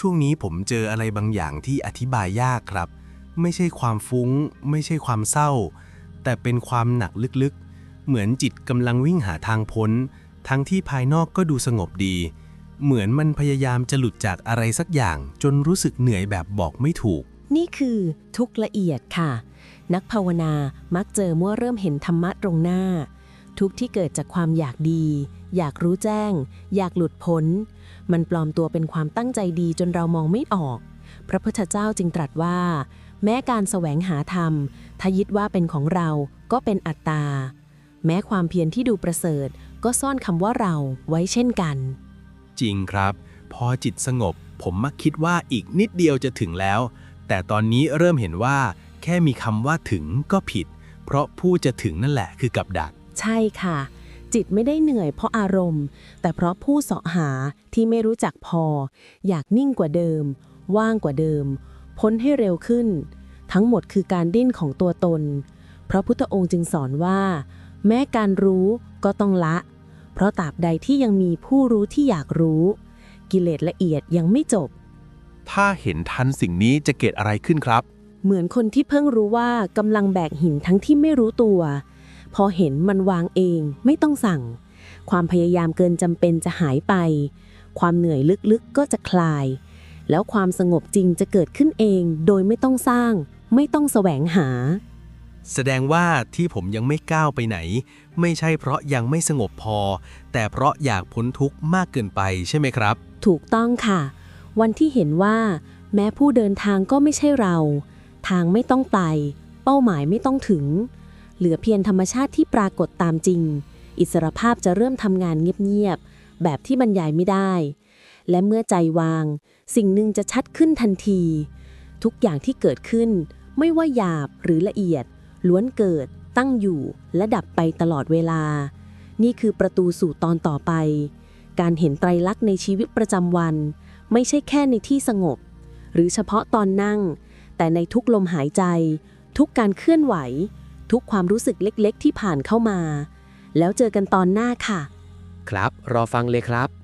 ช่วงนี้ผมเจออะไรบางอย่างที่อธิบายยากครับ ไม่ใช่ความฟุ้ง ไม่ใช่ความเศร้า แต่เป็นความหนักลึกๆ เหมือนจิตกำลังวิ่งหาทางพ้น ทั้งที่ภายนอกก็ดูสงบดี เหมือนมันพยายามจะหลุดจากอะไรสักอย่าง จนรู้สึกเหนื่อยแบบบอกไม่ถูก นี่คือทุกข์ละเอียดค่ะ นักภาวนามักเจอเมื่อเริ่มเห็นธรรมะตรงหน้า ทุกที่เกิดจากความอยากดี อยากรู้แจ้ง อยากหลุดพ้น มันปลอมตัวเป็นความตั้งใจดีจนเรามองไม่ออก พระพุทธเจ้าจึงตรัสว่า แม้การแสวงหาธรรมถ้ายึดว่าเป็นของเราก็เป็นอัตตา แม้ความเพียรที่ดูประเสริฐ ก็ซ่อนคำว่าเราไว้เช่นกัน จริงครับ พอจิตสงบ ผมมักคิดว่าอีกนิดเดียวจะถึงแล้ว แต่ตอนนี้เริ่มเห็นว่า แค่มีคำว่าถึงก็ผิด เพราะผู้จะถึงนั่นแหละคือกับดัก ใช่ค่ะ จิตไม่ได้เหนื่อยเพราะอารมณ์ แต่เพราะผู้เสาะหาที่ไม่รู้จักพอ อยากนิ่งกว่าเดิม ว่างกว่าเดิม พ้นให้เร็วขึ้น ทั้งหมดคือการดิ้นของตัวตน พระพุทธองค์จึงสอนว่า แม้การรู้ก็ต้องละ เพราะตราบใดที่ยังมีผู้รู้ที่อยากรู้ กิเลสละเอียดยังไม่จบ ถ้าเห็นทันสิ่งนี้จะเกิดอะไรขึ้นครับ เหมือนคนที่เพิ่งรู้ว่ากำลังแบกหินทั้งที่ไม่รู้ตัว พอเห็นมันวางเองไม่ต้องสั่ง ความพยายามเกินจำเป็นจะหายไป ความเหนื่อยลึกๆก็จะคลาย แล้วความสงบจริงจะเกิดขึ้นเองโดยไม่ต้องสร้าง ไม่ต้องแสวงหา แสดงว่าที่ผมยังไม่ก้าวไปไหน ไม่ใช่เพราะยังไม่สงบพอ แต่เพราะอยากพ้นทุกข์มากเกินไปใช่ไหมครับ ถูกต้องค่ะ วันที่เห็นว่า แม้ผู้เดินทางก็ไม่ใช่เรา ทางไม่ต้องไต่เป้าหมายไม่ต้องถึง เหลือเพียงธรรมชาติที่ปรากฏตามจริง อิสรภาพจะเริ่มทำงานเงียบๆ แบบที่บรรยายไม่ได้ และเมื่อใจวาง สิ่งหนึ่งจะชัดขึ้นทันที ทุกอย่างที่เกิดขึ้น ไม่ว่าหยาบหรือละเอียด ล้วนเกิด ตั้งอยู่ และดับไปตลอดเวลา นี่คือประตูสู่ตอนต่อไป การเห็นไตรลักษณ์ในชีวิตประจำวัน ไม่ใช่แค่ในที่สงบ หรือเฉพาะตอนนั่ง แต่ในทุกลมหายใจ ทุกการเคลื่อนไหว ทุกความรู้สึกเล็กๆ ที่ผ่านเข้ามา แล้วเจอกันตอนหน้าค่ะ ครับ รอฟังเลยครับ